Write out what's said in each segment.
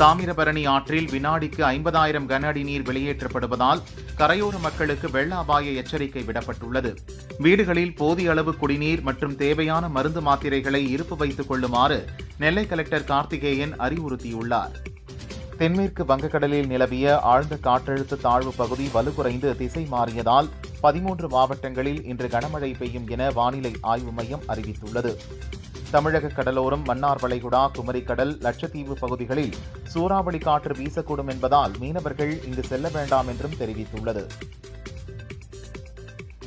தாமிரபரணி ஆற்றில் வினாடிக்கு ஐம்பதாயிரம் கன அடி நீர் வெளியேற்றப்படுவதால் கரையோர மக்களுக்கு வெள்ள அபாய எச்சரிக்கை விடப்பட்டுள்ளது. வீடுகளில் போதிய அளவு குடிநீர் மற்றும் தேவையான மருந்து மாத்திரைகளை இருப்பு வைத்துக் கொள்ளுமாறு நெல்லை கலெக்டர் கார்த்திகேயன் அறிவுறுத்தியுள்ளார். தென்மேற்கு வங்கக்கடலில் நிலவிய ஆழ்ந்த காற்றழுத்த தாழ்வு பகுதி வலுக்குறைந்து திசை மாறியதால் பதிமூன்று மாவட்டங்களில் இன்று கனமழை பெய்யும் என வானிலை ஆய்வு மையம் அறிவித்துள்ளது. தமிழக கடலோரம் மன்னார் வளைகுடா குமரிக்கடல் லட்சத்தீவு பகுதிகளில் சூறாவளி காற்று வீசக்கூடும் என்பதால் மீனவர்கள் இங்கு செல்ல வேண்டாம் என்றும் தெரிவித்துள்ளது.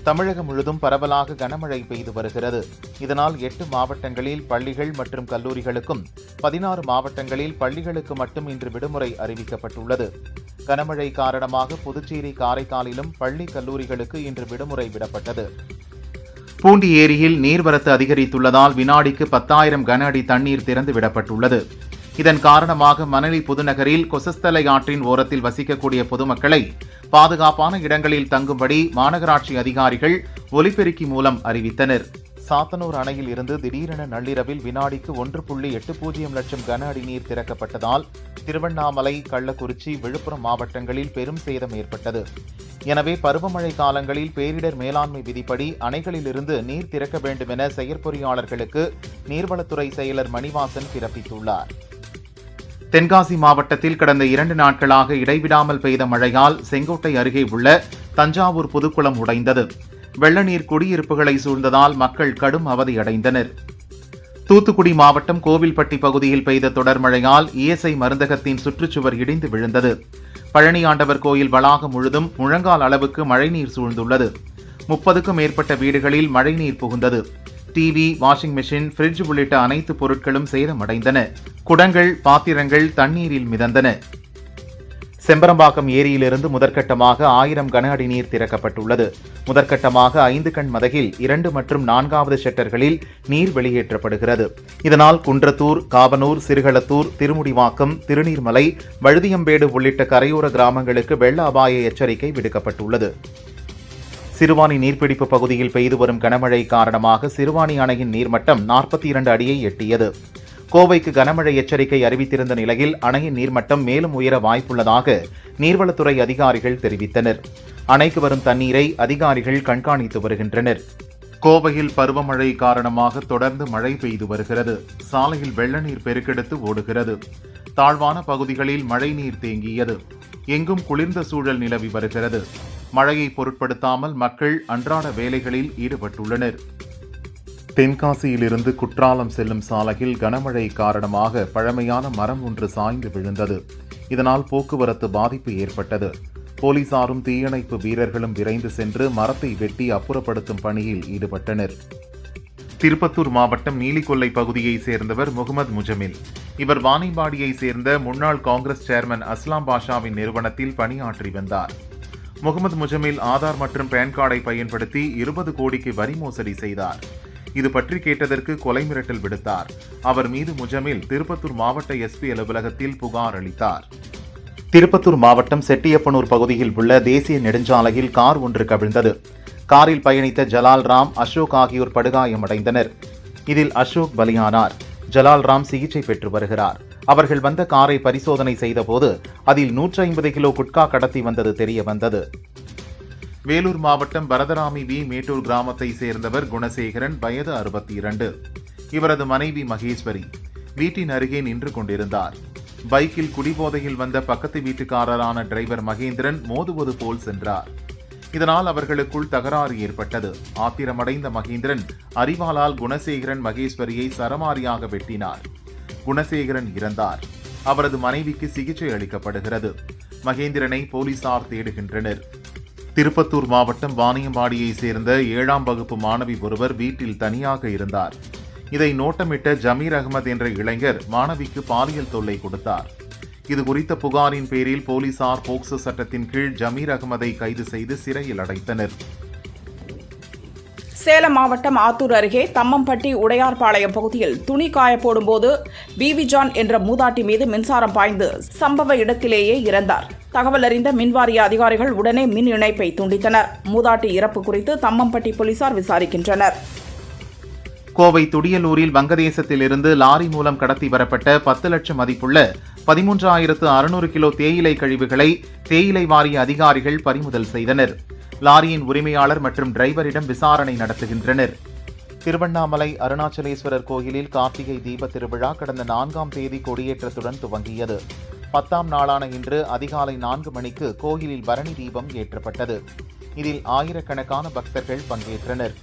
தமிழகம் முழுதும் பரவலாக கனமழை பெய்து வருகிறது. இதனால் எட்டு மாவட்டங்களில் பள்ளிகள் மற்றும் கல்லூரிகளுக்கும் பதினாறு மாவட்டங்களில் பள்ளிகளுக்கு மட்டும் இன்று விடுமுறை அறிவிக்கப்பட்டுள்ளது. கனமழை காரணமாக புதுச்சேரி காரைக்காலிலும் பள்ளி கல்லூரிகளுக்கு இன்று விடுமுறை விடப்பட்டது. பூண்டி ஏரியில் நீர்வரத்து அதிகரித்துள்ளதால் வினாடிக்கு பத்தாயிரம் கன அடி தண்ணீர் திறந்து விடப்பட்டுள்ளது. இதன் காரணமாக மணலி புதுநகரில் கொசஸ்தலை ஆற்றின் ஓரத்தில் வசிக்கக்கூடிய பொதுமக்களை பாதுகாப்பான இடங்களில் தங்கும்படி மாநகராட்சி அதிகாரிகள் ஒலிபெருக்கி மூலம் அறிவித்தனர். சாத்தனூர் அணையில் இருந்து திடீரென நள்ளிரவில் வினாடிக்கு ஒன்று புள்ளி எட்டு பூஜ்ஜியம் லட்சம் கன அடி நீர் திறக்கப்பட்டதால் திருவண்ணாமலை கள்ளக்குறிச்சி விழுப்புரம் மாவட்டங்களில் பெரும் சேதம் ஏற்பட்டது. எனவே பருவமழை காலங்களில் பேரிடர் மேலாண்மை விதிப்படி அணைகளிலிருந்து நீர் திறக்க வேண்டும் என செயற்பொறியாளர்களுக்கு நீர்வளத்துறை செயலர் மணிவாசன் பிறப்பித்துள்ளார். தென்காசி மாவட்டத்தில் கடந்த இரண்டு நாட்களாக இடைவிடாமல் பெய்த மழையால் செங்கோட்டை அருகே உள்ள தஞ்சாவூர் புதுக்குளம் உடைந்தது. வெள்ளநீர் குடியிருப்புகளை சூழ்ந்ததால் மக்கள் கடும் அவதியடைந்தனர். தூத்துக்குடி மாவட்டம் கோவில்பட்டி பகுதியில் பெய்த தொடர் மழையால் இஎஸ்ஐ மருந்தகத்தின் சுற்றுச்சுவர் இடிந்து விழுந்தது. பழனியாண்டவர் கோயில் வளாகம் முழுதும் முழங்கால் அளவுக்கு மழைநீர் சூழ்ந்துள்ளது. முப்பதுக்கும் மேற்பட்ட வீடுகளில் மழைநீர் புகுந்தது. டிவி வாஷிங் மெஷின் ஃப்ரிட்ஜ் உள்ளிட்ட அனைத்து பொருட்களும் சேதமடைந்தன. குடங்கள் பாத்திரங்கள் தண்ணீரில் மிதந்தன. செம்பரம்பாக்கம் ஏரியிலிருந்து முதற்கட்டமாக ஆயிரம் கன அடி நீர் திறக்கப்பட்டுள்ளது. முதற்கட்டமாக ஐந்து கண் மதகில் இரண்டு மற்றும் நான்காவது செட்டர்களில் நீர் வெளியேற்றப்படுகிறது. இதனால் குன்றத்தூர் காவனூர் சிறுகளத்தூர் திருமுடிவாக்கம் திருநீர்மலை வழுதியம்பேடு உள்ளிட்ட கரையோர கிராமங்களுக்கு வெள்ள அபாய எச்சரிக்கை விடுக்கப்பட்டுள்ளது. சிறுவாணி நீர்பிடிப்பு பகுதியில் பெய்து வரும் கனமழை காரணமாக சிறுவாணி அணையின் நீர்மட்டம் நாற்பத்தி இரண்டு அடியை எட்டியது. கோவைக்கு கனமழை எச்சரிக்கை அறிவித்திருந்த நிலையில் அணையின் நீர்மட்டம் மேலும் உயர வாய்ப்புள்ளதாக நீர்வளத்துறை அதிகாரிகள் தெரிவித்தனர். அணைக்கு வரும் தண்ணீரை அதிகாரிகள் கண்காணித்து வருகின்றனர். கோவையில் பருவமழை காரணமாக தொடர்ந்து மழை பெய்து வருகிறது. சாலையில் வெள்ள நீர் பெருக்கெடுத்து ஓடுகிறது. தாழ்வான பகுதிகளில் மழைநீர் தேங்கியது. எங்கும் குளிர்ந்த சூழல் நிலவி வருகிறது. மழையை பொருட்படுத்தாமல் மக்கள் அன்றாட வேலைகளில் ஈடுபட்டுள்ளனர். தென்காசியிலிருந்து குற்றாலம் செல்லும் சாலையில் கனமழை காரணமாக பழமையான மரம் ஒன்று சாய்ந்து விழுந்தது. இதனால் போக்குவரத்து பாதிப்பு ஏற்பட்டது. போலீசாரும் தீயணைப்பு வீரர்களும் விரைந்து சென்று மரத்தை வெட்டி அப்புறப்படுத்தும் பணியில் ஈடுபட்டனர். திருப்பத்தூர் மாவட்டம் நீலிக்கொல்லை பகுதியைச் சேர்ந்தவர் முகமது முஜமில். இவர் வாணிபாடியைச் சேர்ந்த முன்னாள் காங்கிரஸ் சேர்மன் அஸ்லாம் பாஷாவின் நிறுவனத்தில் பணியாற்றி வந்தார். முகமது முஜமில் ஆதார் மற்றும் பேன் கார்டை பயன்படுத்தி இருபது கோடிக்கு வரி மோசடி செய்தார். இது பற்றி கேட்டதற்கு கொலை மிரட்டல் விடுத்தார். அவர் மீது முஜமில் திருப்பத்தூர் மாவட்ட எஸ்பி அலுவலகத்தில் புகார் அளித்தார். திருப்பத்தூர் மாவட்டம் செட்டியப்பனூர் பகுதியில் உள்ள தேசிய நெடுஞ்சாலையில் கார் ஒன்று கவிழ்ந்தது. காரில் பயணித்த ஜலால் ராம் அசோக் ஆகியோர் படுகாயமடைந்தனர். இதில் அசோக் பலியானார். ஜலால் ராம் சிகிச்சை பெற்று வருகிறார். அவர்கள் வந்த காரை பரிசோதனை செய்தபோது அதில் நூற்றி ஐம்பது கிலோ குட்கா கடத்தி வந்தது தெரிய வந்தது. வேலூர் மாவட்டம் பரதராமி வி மேட்டூர் கிராமத்தை சேர்ந்தவர் குணசேகரன் வயது அறுபத்தி இரண்டு இவரது மனைவி மகேஸ்வரி வீட்டின் அருகே நின்று கொண்டிருந்தார். பைக்கில் குடிபோதையில் வந்த பக்கத்து வீட்டுக்காரரான டிரைவர் மகேந்திரன் மோதுவது போல் சென்றார். இதனால் அவர்களுக்குள் தகராறு ஏற்பட்டது. ஆத்திரமடைந்த மகேந்திரன் அறிவாளால் குணசேகரன் மகேஸ்வரியை சரமாரியாக வெட்டினார். குணசேகரன் இறந்தார். அவரது மனைவிக்கு சிகிச்சை அளிக்கப்படுகிறது. மகேந்திரனை போலீசார் தேடுகின்றனர். திருப்பத்தூர் மாவட்டம் வாணியம்பாடியைச் சேர்ந்த ஏழாம் வகுப்பு மாணவி ஒருவர் வீட்டில் தனியாக இருந்தார். இதை நோட்டமிட்ட ஜமீர் அகமது என்ற இளைஞர் மாணவிக்கு பாலியல் தொல்லை கொடுத்தார். இது குறித்த புகாரின் பேரில் போலீசார் போக்சோ சட்டத்தின் கீழ் ஜமீர் அகமதை கைது செய்து சிறையில் அடைத்தனர். சேலம் மாவட்டம் ஆத்தூர் அருகே தம்மம்பட்டி உடையார்பாளையம் பகுதியில் துணி காய போடும்போது பிவி என்ற மூதாட்டி மீது மின்சாரம் பாய்ந்து சம்பவ இடத்திலேயே இறந்தார். தகவல் அறிந்த மின்வாரிய அதிகாரிகள் உடனே மின் இணைப்பை துண்டித்தனர். மூதாட்டி இறப்பு குறித்து தம்மம்பட்டி போலீசார் விசாரிக்கின்றனர். கோவை துடியலூரில் வங்கதேசத்திலிருந்து லாரி மூலம் கடத்தி வரப்பட்ட பத்து லட்சம் மதிப்புள்ள பதிமூன்றாயிரத்து அறுநூறு கிலோ தேயிலை கழிவுகளை தேயிலை வாரிய அதிகாரிகள் பறிமுதல் செய்தனர். லாரியின் உரிமையாளர் மற்றும் டிரைவரிடம் விசாரணை நடத்துகின்றனர். திருவண்ணாமலை அருணாச்சலேஸ்வரர் கோயிலில் கார்த்திகை தீப திருவிழா கடந்த நான்காம் தேதி கொடியேற்றத்துடன் துவங்கியது. பத்தாம் நாளான இன்று அதிகாலை நான்கு மணிக்கு கோயிலில் பரணி தீபம் ஏற்றப்பட்டது. இதில் ஆயிரக்கணக்கான பக்தர்கள் பங்கேற்றனர்.